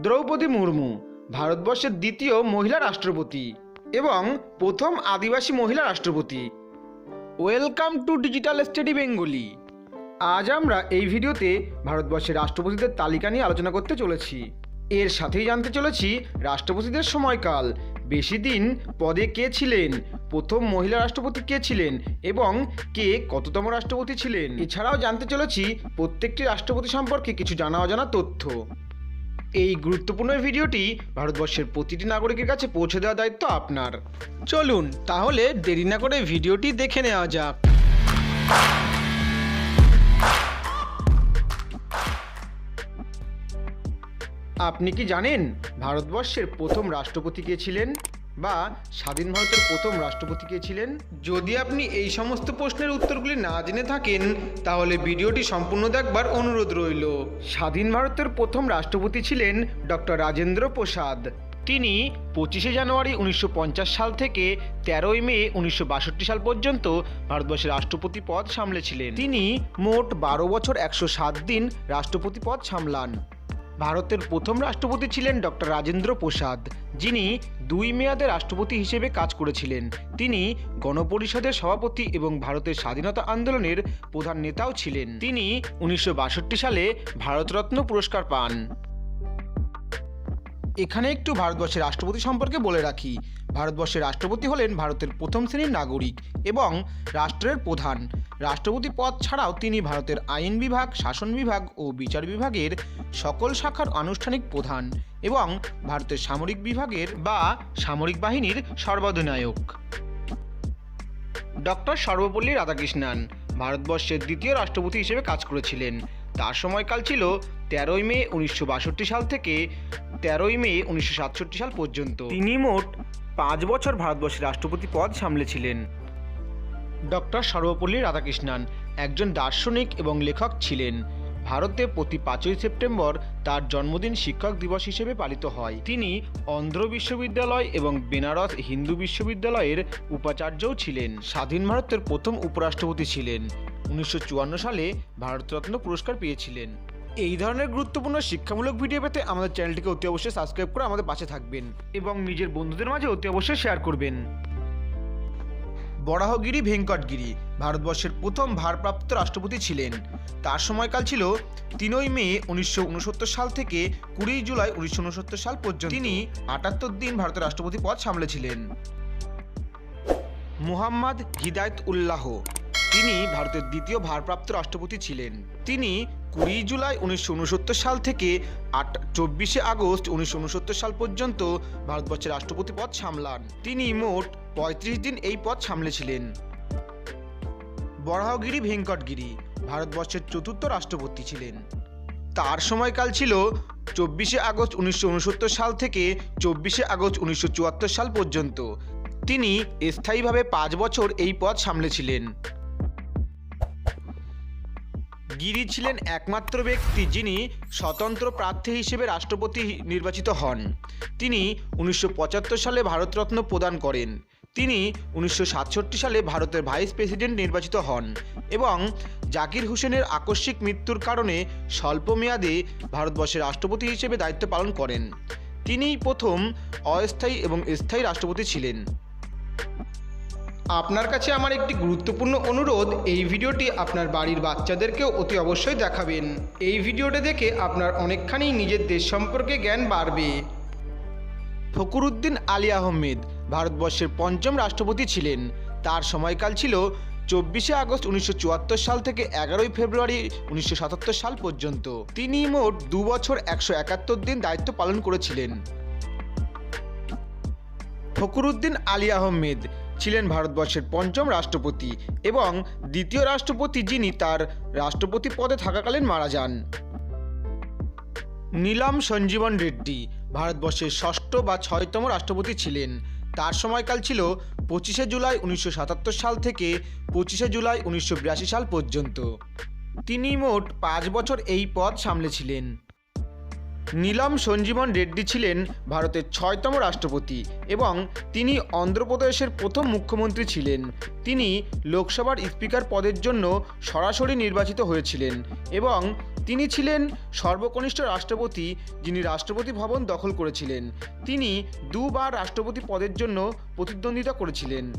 দ্রৌপদী মুর্মু, ভারতবর্ষের দ্বিতীয় মহিলা রাষ্ট্রপতি এবং প্রথম আদিবাসী মহিলা রাষ্ট্রপতি। Welcome to digital study Bengali আজ আমরা এই ভিডিওতে ভারতবর্ষের রাষ্ট্রপতিদের তালিকা নিয়ে আলোচনা করতে চলেছি। এর সাথেই জানতে চলেছি রাষ্ট্রপতিদের সময়কাল। বেশি দিন পদে কে ছিলেন? প্রথম মহিলা রাষ্ট্রপতি কে ছিলেন? এবং কে কততম রাষ্ট্রপতি ছিলেন? এছাড়াও জানতে চলেছি প্রত্যেকটি রাষ্ট্রপতি সম্পর্কে কিছু জানা অজানা তথ্য। এই গুরুত্বপূর্ণ ভিডিওটি ভারতবর্ষের প্রতিটি নাগরিকের কাছে পৌঁছে দেওয়ার দায়িত্ব আপনার। চলুন, তাহলে দেরি না করে ভিডিওটি দেখে নেওয়া যাক। আপনি কি জানেন, ভারতবর্ষের প্রথম রাষ্ট্রপতি কে ছিলেন? বা স্বাধীন ভারতের প্রথম রাষ্ট্রপতি কে ছিলেন? যদি আপনি এই সমস্ত প্রশ্নের উত্তরগুলি না জেনে থাকেন, তাহলে ভিডিওটি সম্পূর্ণ দেখবার অনুরোধ রইল। স্বাধীন ভারতের প্রথম রাষ্ট্রপতি ছিলেন ডক্টর রাজেন্দ্র প্রসাদ। তিনি পঁচিশে জানুয়ারি উনিশশো পঞ্চাশ সাল থেকে তেরোই মে উনিশশো বাষট্টি সাল পর্যন্ত ভারতবর্ষের রাষ্ট্রপতি পদ সামলেছিলেন। তিনি মোট বারো বছর একশো সাত দিন রাষ্ট্রপতি পদ সামলান। ভারতের প্রথম রাষ্ট্রপতি ছিলেন ডক্টর রাজেন্দ্র প্রসাদ, যিনি দুই মেয়াদে রাষ্ট্রপতি হিসেবে কাজ করেছিলেন। তিনি গণপরিষদের সভাপতি এবং ভারতের স্বাধীনতা আন্দোলনের প্রধান নেতাও ছিলেন। তিনি উনিশশো বাষট্টি সালে ভারতরত্ন পুরস্কার পান। এখানে একটু ভারতবর্ষের রাষ্ট্রপতি সম্পর্কে বলে রাখি। ভারতবর্ষের রাষ্ট্রপতি হলেন ভারতের প্রথম শ্রেণির নাগরিক এবং রাষ্ট্রের প্রধান। রাষ্ট্রপতি পদ ছাড়াও তিনি ভারতের আইন বিভাগ, শাসন বিভাগ ও বিচার বিভাগের সকল শাখার আনুষ্ঠানিক প্রধান এবং ভারতের সামরিক বিভাগের বা সামরিক বাহিনীর সর্বাধিনায়ক। ডক্টর সর্বপল্লী রাধাকৃষ্ণান ভারতবর্ষের দ্বিতীয় রাষ্ট্রপতি হিসেবে কাজ করেছিলেন। তার সময়কাল ছিল তেরোই মে উনিশশো বাষট্টি সাল থেকে তেরোই মে উনিশশো সাতষট্টি সাল পর্যন্ত। তিনি মোট পাঁচ বছর ভারতবর্ষের রাষ্ট্রপতি পদ সামলেছিলেন। ডক্টর সর্বপল্লী রাধাকৃষ্ণান একজন দার্শনিক এবং লেখক ছিলেন। ভারতে প্রতি পাঁচই সেপ্টেম্বর তার জন্মদিন শিক্ষক দিবস হিসেবে পালিত হয়। তিনি অন্ধ্র বিশ্ববিদ্যালয় এবং বেনারস হিন্দু বিশ্ববিদ্যালয়ের উপাচার্যও ছিলেন। স্বাধীন ভারতের প্রথম উপরাষ্ট্রপতি ছিলেন। উনিশশো চুয়ান্ন সালে ভারতরত্ন পুরস্কার পেয়েছিলেন। এই ধরনের গুরুত্বপূর্ণ শিক্ষামূলক ভিডিও পেতে আমাদের চ্যানেলটিকে অতি অবশ্যই সাবস্ক্রাইব করে আমাদের পাশে থাকবেন এবং নিজের বন্ধুদের মাঝে অতি অবশ্যই শেয়ার করবেন। বরাহগিরি ভেঙ্কটগিরি ভারতবর্ষের প্রথম ভারপ্রাপ্ত রাষ্ট্রপতি ছিলেন। তার সময়কাল ছিল তিনই মে উনিশশো ঊনসত্তর সাল থেকে কুড়ি জুলাই উনিশশো উনসত্তর সাল পর্যন্ত। তিনি আটাত্তর দিন ভারতের রাষ্ট্রপতি পদ সামলেছিলেন। মুহাম্মদ হিদায়ত উল্লাহ তিনি ভারতের দ্বিতীয় ভারপ্রাপ্ত রাষ্ট্রপতি ছিলেন। তিনি কুড়ি জুলাই উনিশশো উনসত্তর সাল থেকে আট চব্বিশে আগস্ট উনিশশো উনসত্তর সাল পর্যন্ত ভারতবর্ষের রাষ্ট্রপতি পদ সামলান। তিনি মোট পঁয়ত্রিশ দিন এই পদ সামলেছিলেন। বরাহগিরি ভেঙ্কটগিরি ভারতবর্ষের চতুর্থ রাষ্ট্রপতি ছিলেন। তার সময়কাল ছিল চব্বিশে আগস্ট উনিশশো উনসত্তর সাল থেকে চব্বিশে আগস্ট উনিশশো চুয়াত্তর সাল পর্যন্ত। তিনি স্থায়ীভাবে পাঁচ বছর এই পদ সামলেছিলেন। গিরি ছিলেন একমাত্র ব্যক্তি যিনি স্বতন্ত্র প্রার্থী হিসেবে রাষ্ট্রপতি নির্বাচিত হন। তিনি উনিশশো পঁচাত্তর সালে ভারতরত্ন প্রদান করেন। তিনি উনিশশো সাতষট্টি সালে ভারতের ভাইস প্রেসিডেন্ট নির্বাচিত হন এবং জাকির হুসেনের আকস্মিক মৃত্যুর কারণে স্বল্প মেয়াদে ভারতবর্ষের রাষ্ট্রপতি হিসেবে দায়িত্ব পালন করেন। তিনিই প্রথম অস্থায়ী এবং স্থায়ী রাষ্ট্রপতি ছিলেন। আপনার কাছে আমার একটি গুরুত্বপূর্ণ অনুরোধ, এই ভিডিওটি আপনার বাড়ির বাচ্চাদেরকেও অতি অবশ্যই দেখাবেন। এই ভিডিওটা দেখে আপনার অনেকখানি নিজের দেশ সম্পর্কে জ্ঞান বাড়বে। ফকরুদ্দিন আলী আহমেদ ভারতবর্ষের পঞ্চম রাষ্ট্রপতি ছিলেন। তার সময়কাল ছিল চব্বিশে আগস্ট উনিশশো চুয়াত্তর সাল থেকে এগারোই ফেব্রুয়ারি উনিশশো সাতাত্তর সাল পর্যন্ত। তিনি মোট দু বছর একশো একাত্তর দিন দায়িত্ব পালন করেছিলেন। ফকরুদ্দিন আলী আহমেদ ছিলেন ভারতবর্ষের পঞ্চম রাষ্ট্রপতি এবং দ্বিতীয় রাষ্ট্রপতি যিনি তার রাষ্ট্রপতি পদে থাকাকালীন মারা যান। নীলম সঞ্জীবন রেড্ডি ভারতবর্ষের ষষ্ঠ বা ছয়তম রাষ্ট্রপতি ছিলেন। তার সময়কাল ছিল পঁচিশে জুলাই উনিশশো সাতাত্তর সাল থেকে পঁচিশে জুলাই উনিশশো বিরাশি সাল পর্যন্ত। তিনি মোট পাঁচ বছর এই পদ সামলেছিলেন। নীলম সঞ্জীবন রেড্ডি ছিলেন ভারতের ছয়তম রাষ্ট্রপতি এবং তিনি অন্ধ্রপ্রদেশের প্রথম মুখ্যমন্ত্রী ছিলেন। তিনি লোকসভার স্পিকার পদের জন্য সরাসরি নির্বাচিত হয়েছিলেন এবং তিনি ছিলেন সর্বকনিষ্ঠ রাষ্ট্রপতি যিনি রাষ্ট্রপতি ভবন দখল করেছিলেন। তিনি দুবার রাষ্ট্রপতি পদের জন্য প্রতিদ্বন্দ্বিতা করেছিলেন।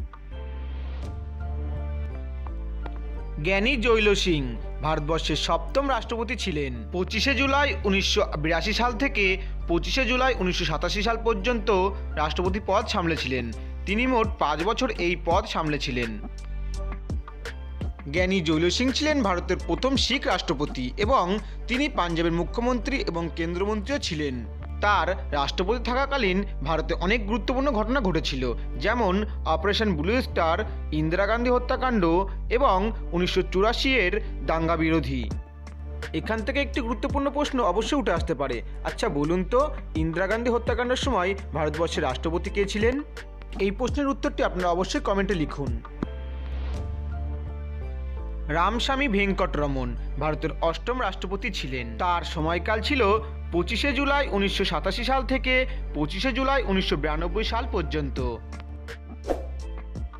জ্ঞানী জৈল সিং ভারতবর্ষের সপ্তম রাষ্ট্রপতি ছিলেন। পঁচিশে জুলাই উনিশশো বিরাশি সাল থেকে পঁচিশে জুলাই উনিশশো সাতাশি সাল পর্যন্ত রাষ্ট্রপতি পদ সামলেছিলেন। তিনি মোট পাঁচ বছর এই পদ সামলেছিলেন। জ্ঞানী জৈল সিং ছিলেন ভারতের প্রথম শিখ রাষ্ট্রপতি এবং তিনি পাঞ্জাবের মুখ্যমন্ত্রী এবং কেন্দ্রমন্ত্রীও ছিলেন। তার রাষ্ট্রপতি থাকাকালীন ভারতে অনেক গুরুত্বপূর্ণ ঘটনা ঘটেছিল, যেমন operation blue star, Indira Gandhi হত্যাকাণ্ড এবং উনিশশো চুরাশি এর দাঙ্গা বিরোধী। এখান থেকে একটি গুরুত্বপূর্ণ প্রশ্ন অবশ্যই উঠে আসতে পারে। আচ্ছা বলুন তো, ইন্দিরা গান্ধী হত্যাকাণ্ডের সময় ভারতবর্ষের রাষ্ট্রপতি কে ছিলেন? এই প্রশ্নের উত্তরটি আপনারা অবশ্যই কমেন্টে লিখুন। রামস্বামী ভেঙ্কটরমন ভারতের অষ্টম রাষ্ট্রপতি ছিলেন। তার সময়কাল ছিল পঁচিশে জুলাই উনিশশো সাতাশি সাল থেকে পঁচিশে জুলাই উনিশশো বিরানব্বই সাল পর্যন্ত।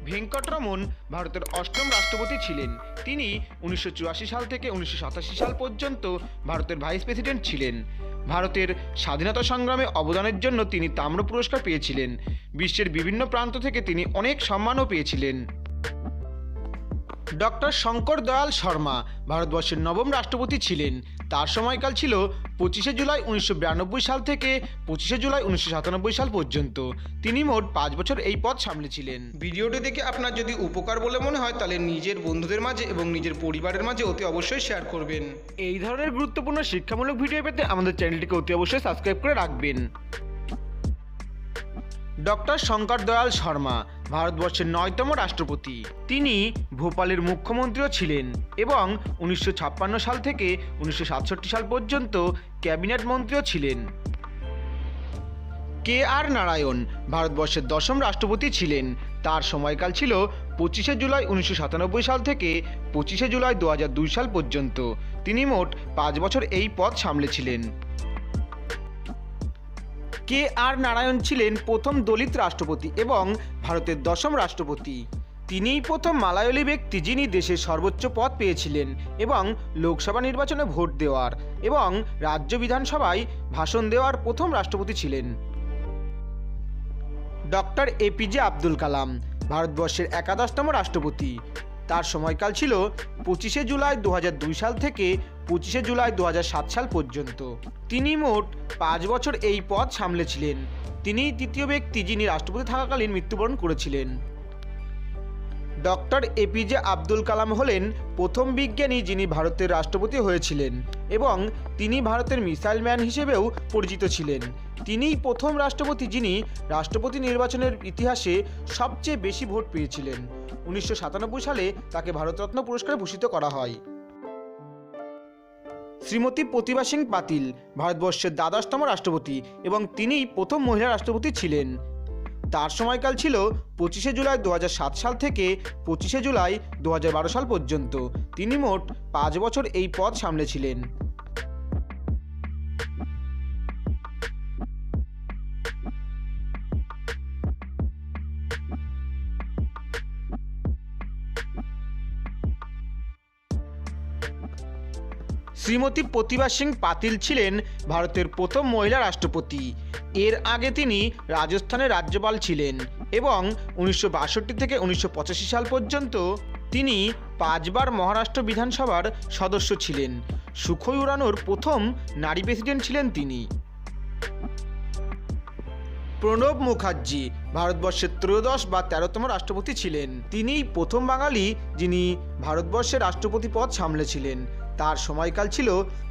ভেঙ্কটরমন ভারতের অষ্টম রাষ্ট্রপতি ছিলেন। তিনি উনিশশো চুরাশি সাল থেকে উনিশশো সাতাশি সাল পর্যন্ত ভারতের ভাইস প্রেসিডেন্ট ছিলেন। ভারতের স্বাধীনতা সংগ্রামে অবদানের জন্য তিনি তাম্র পুরস্কার পেয়েছিলেন। বিশ্বের বিভিন্ন প্রান্ত থেকে তিনি অনেক সম্মানও পেয়েছিলেন। ডক্টর শঙ্কর দয়াল শর্মা ভারতবর্ষের নবম রাষ্ট্রপতি ছিলেন। তার সময়কাল ছিল পঁচিশে জুলাই উনিশশো বিরানব্বই সাল থেকে পঁচিশে জুলাই উনিশশো সাতানব্বই সাল পর্যন্ত। তিনি মোট পাঁচ বছর এই পদ সামলেছিলেন ভিডিওটি দেখে আপনার যদি উপকার বলে মনে হয় তাহলে নিজের বন্ধুদের মাঝে এবং নিজের পরিবারের মাঝে অতি অবশ্যই শেয়ার করবেন। এই ধরনের গুরুত্বপূর্ণ শিক্ষামূলক ভিডিও পেতে আমাদের চ্যানেলটিকে অতি অবশ্যই সাবস্ক্রাইব করে রাখবেন। ডক্টর শঙ্কর দয়াল শর্মা ভারতবর্ষের নয়তম রাষ্ট্রপতি। তিনি ভোপালের মুখ্যমন্ত্রীও ছিলেন এবং উনিশশো ছাপ্পান্ন সাল থেকে উনিশশো সাতষট্টি সাল পর্যন্ত ক্যাবিনেট মন্ত্রীও ছিলেন। কে আর নারায়ণ ভারতবর্ষের দশম রাষ্ট্রপতি ছিলেন। তার সময়কাল ছিল পঁচিশে জুলাই উনিশশো সাতানব্বই সাল থেকে পঁচিশে জুলাই দু হাজার দুই সাল পর্যন্ত। তিনি মোট পাঁচ বছর এই পদ সামলেছিলেন। কে আর নারায়ণ ছিলেন প্রথম দলিত রাষ্ট্রপতি এবং ভারতের দশম রাষ্ট্রপতি। তিনিই প্রথম মালায়লি ব্যক্তি যিনি দেশের সর্বোচ্চ পদ পেয়েছিলেন এবং লোকসভা নির্বাচনে ভোট দেওয়ার এবং রাজ্য বিধানসভায় ভাষণ দেওয়ার প্রথম রাষ্ট্রপতি ছিলেন। ডক্টর এপিজে আব্দুল কালাম, ভারতবর্ষের একাদশতম রাষ্ট্রপতি। তার সময়কাল ছিল পঁচিশে জুলাই দু সাল থেকে পঁচিশে জুলাই দু হাজার সাত সাল পর্যন্ত। তিনি মোট পাঁচ বছর এই পদ সামলেছিলেন। তিনি তৃতীয় ব্যক্তি যিনি রাষ্ট্রপতি থাকাকালীন মৃত্যুবরণ করেছিলেন। ডক্টর এপিজে আব্দুল কালাম হলেন প্রথম বিজ্ঞানী যিনি ভারতের রাষ্ট্রপতি হয়েছিলেন। এবং তিনি ভারতের মিসাইল ম্যান হিসেবেও পরিচিত ছিলেন। তিনিই প্রথম রাষ্ট্রপতি যিনি রাষ্ট্রপতি নির্বাচনের ইতিহাসে সবচেয়ে বেশি ভোট পেয়েছিলেন। উনিশশো সাতানব্বই সালে তাকে ভারতরত্ন পুরস্কারে ভূষিত করা হয়। শ্রীমতী প্রতিভা সিং পাতিল, ভারতবর্ষের দ্বাদশতম রাষ্ট্রপতি এবং তিনিই প্রথম মহিলা রাষ্ট্রপতি ছিলেন। তার সময়কাল ছিল পঁচিশে জুলাই দু হাজার সাত সাল থেকে পঁচিশে জুলাই দু হাজার বারো সাল পর্যন্ত। তিনি মোট পাঁচ বছর এই পদ সামলেছিলেন। শ্রীমতী প্রতিভা সিং পাতিল ছিলেন ভারতের প্রথম মহিলা রাষ্ট্রপতি। এর আগে তিনি রাজস্থানের রাজ্যপাল ছিলেন এবং উনিশশো বাষট্টি থেকে উনিশশো পঁচাশি সাল পর্যন্ত তিনি পাঁচবার মহারাষ্ট্র বিধানসভার সদস্য ছিলেন। সুখই উড়ানোর প্রথম নারী প্রেসিডেন্ট ছিলেন তিনি। প্রণব মুখার্জি ভারতবর্ষের ত্রয়োদশ বা তেরোতম রাষ্ট্রপতি ছিলেন। তিনিই প্রথম বাঙালি যিনি ভারতবর্ষের রাষ্ট্রপতি পদ সামলেছিলেন। তার সময়কাল ছিল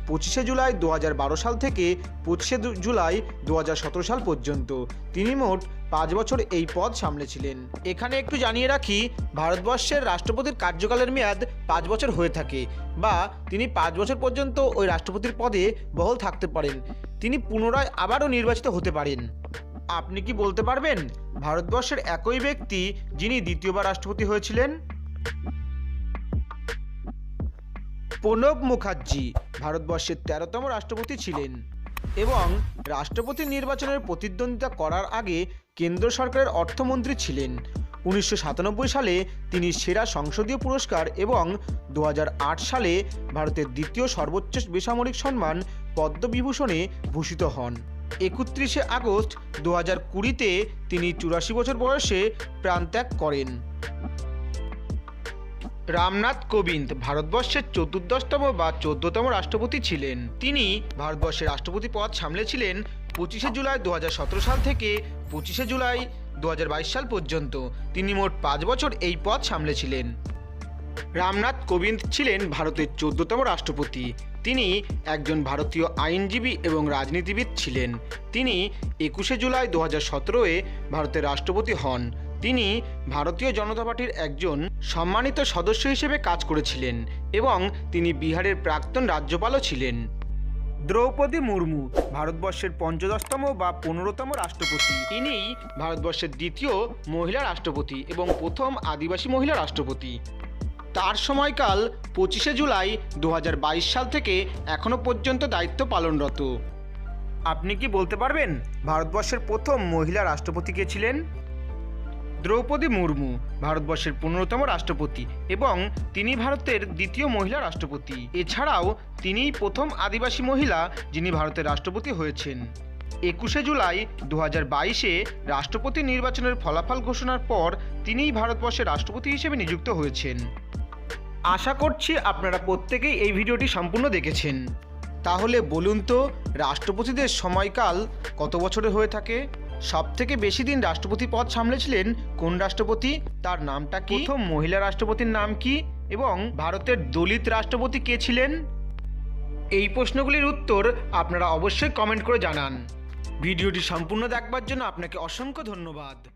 পঁচিশে জুলাই দু হাজার বারো সাল থেকে পঁচিশে জুলাই দু হাজার সতেরো সাল পর্যন্ত। তিনি মোট পাঁচ বছর এই পদ সামলেছিলেন। এখানে একটু জানিয়ে রাখি, ভারতবর্ষের রাষ্ট্রপতির কার্যকালের মেয়াদ পাঁচ বছর হয়ে থাকে বা তিনি পাঁচ বছর পর্যন্ত ওই রাষ্ট্রপতির পদে বহল থাকতে পারেন। তিনি পুনরায় আবারও নির্বাচিত হতে পারেন। আপনি কি বলতে পারবেন, ভারতবর্ষের একই ব্যক্তি যিনি দ্বিতীয়বার রাষ্ট্রপতি হয়েছিলেন? প্রণব মুখার্জি ভারতবর্ষের তেরোতম রাষ্ট্রপতি ছিলেন এবং রাষ্ট্রপতি নির্বাচনের প্রতিদ্বন্দ্বিতা করার আগে কেন্দ্র সরকারের অর্থমন্ত্রী ছিলেন। উনিশশো সাতানব্বই সালে তিনি সেরা সংসদীয় পুরস্কার এবং দু হাজার আট সালে ভারতের দ্বিতীয় সর্বোচ্চ বেসামরিক সম্মান পদ্মবিভূষণে ভূষিত হন। একত্রিশে আগস্ট দু হাজার কুড়িতে তিনি চুরাশি বছর বয়সে প্রাণত্যাগ করেন। রামনাথ কোবিন্দ ভারতবর্ষের চতুর্দশতম বা চোদ্দতম রাষ্ট্রপতি ছিলেন। তিনি ভারতবর্ষের রাষ্ট্রপতি পদ সামলেছিলেন পঁচিশে জুলাই দু হাজার সতেরো সাল থেকে পঁচিশে জুলাই দু হাজার বাইশ সাল পর্যন্ত। তিনি মোট পাঁচ বছর এই পদ সামলেছিলেন। রামনাথ কোবিন্দ ছিলেন ভারতের চোদ্দতম রাষ্ট্রপতি। তিনি একজন ভারতীয় আইনজীবী এবং রাজনীতিবিদ ছিলেন। তিনি একুশে জুলাই দু হাজার ভারতের রাষ্ট্রপতি হন। তিনি ভারতীয় জনতা পার্টির একজন সম্মানিত সদস্য হিসেবে কাজ করেছিলেন এবং তিনি বিহারের প্রাক্তন রাজ্যপালও ছিলেন। দ্রৌপদী মুর্মু ভারতবর্ষের পঞ্চদশতম বা পনেরোতম রাষ্ট্রপতি। ইনি ভারতবর্ষের দ্বিতীয় মহিলা রাষ্ট্রপতি এবং প্রথম আদিবাসী মহিলা রাষ্ট্রপতি। তার সময়কাল পঁচিশে জুলাই দু হাজার বাইশ সাল থেকে এখনও পর্যন্ত দায়িত্ব পালনরত। আপনি কি বলতে পারবেন ভারতবর্ষের প্রথম মহিলা রাষ্ট্রপতি কে ছিলেন? দ্রৌপদী মুর্মু ভারতবর্ষের পনেরোতম রাষ্ট্রপতি এবং তিনি ভারতের দ্বিতীয় মহিলা রাষ্ট্রপতি। এছাড়াও তিনিই প্রথম আদিবাসী মহিলা যিনি ভারতের রাষ্ট্রপতি হয়েছেন। একুশে জুলাই দু হাজার বাইশে রাষ্ট্রপতি নির্বাচনের ফলাফল ঘোষণার পর তিনিই ভারতবর্ষের রাষ্ট্রপতি হিসেবে নিযুক্ত হয়েছেন। আশা করছি আপনারা প্রত্যেকেই এই ভিডিওটি সম্পূর্ণ দেখেছেন। তাহলে বলুন তো, রাষ্ট্রপতিদের সময়কাল কত বছরে হয়ে থাকে? সব থেকে বেশি দিন রাষ্ট্রপতি পদ সামলেছিলেন কোন রাষ্ট্রপতি? তার নামটা কি? প্রথম মহিলা রাষ্ট্রপতির নাম কি? এবং ভারতের দলিত রাষ্ট্রপতি কে ছিলেন? এই প্রশ্নগুলির উত্তর আপনারা অবশ্যই কমেন্ট করে জানান। ভিডিওটি সম্পূর্ণ দেখবার জন্য আপনাকে অসংখ্য ধন্যবাদ।